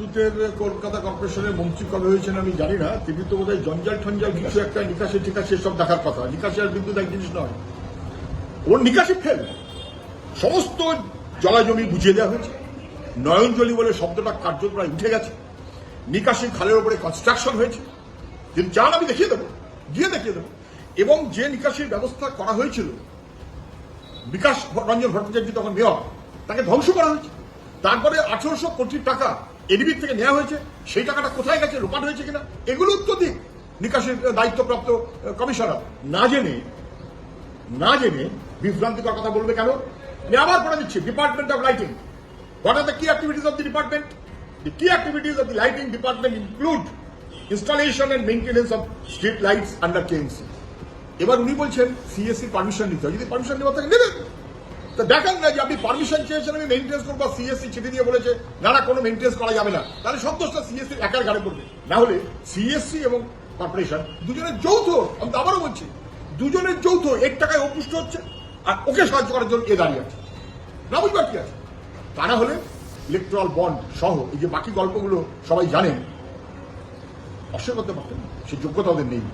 বিদ্যুতের কলকাতা কর্পোরেশনের মন্ত্রী কবে হয়েছেন আমি জানি না। তিনি তো বোধহয় জঞ্জাল ঠঞ্জাল কিছু একটা নিকাশে টিকাশে সব দেখার কথা। নিকাশে আর বিদ্যুৎ এক জিনিস নয়। ওর নিকাশে ফেল সমস্ত জলাজমি বুঝিয়ে দেওয়া হয়েছে। নয়নজলি বলে শব্দটা কার্য প্রায় উঠে গেছে। নিকাশি খালের উপরে কনস্ট্রাকশন হয়েছে। যদি চান আমি দেখিয়ে দেবো। গিয়ে দেখিয়ে দেবো। এবং যে নিকাশির ব্যবস্থা করা হয়েছিল, বিকাশ রঞ্জন ভট্টাচার্য তখন মেয়র তাকে ধ্বংস করা হয়েছে। তারপরে আঠারোশো কোটি টাকা এডিবির থেকে নেওয়া হয়েছে, সেই টাকাটা কোথায় গেছে, লোপাট হয়েছে কিনা, এগুলো দিক নিকাশের দায়িত্বপ্রাপ্ত কমিশনার। না জেনে না জেনে বিভ্রান্তিকর কথা বলবে কেন? আমি আবার পড়ে দিচ্ছি department of lighting what are the key activities of the department the key activities of the lighting department include installation and maintenance of street lights under KMC এবার উনি বলছেন সিএসসি পারমিশন নিতে হয় যদি পারমিশন নেওয়া থাকে, নেবেন। দেখেন না যে আপনি পারমিশন চেয়েছেন, আমি মেনটেন্স করব সিএসসি চিঠি দিয়ে বলেছে, না না, কোনো মেনটেন্স করা যাবে না। তাহলে সন্তোষটা সিএসসি একার ঘাড়ে পড়বে। না হলে সিএসসি এবং কর্পোরেশন দুজনের যৌথ, আমি তো আবারও বলছি, দুজনের যৌথ এক টাকায় অপুষ্ট হচ্ছে, আর ওকে সাহায্য করার জন্য এ দাঁড়িয়ে আছে। না বুঝবার কি আছে? তা না হলে ইলেকট্রাল বন্ড সহ এই যে বাকি গল্পগুলো সবাই জানেন অস্বীকার করতে পারতেন সে যোগ্যতা ওদের নেই।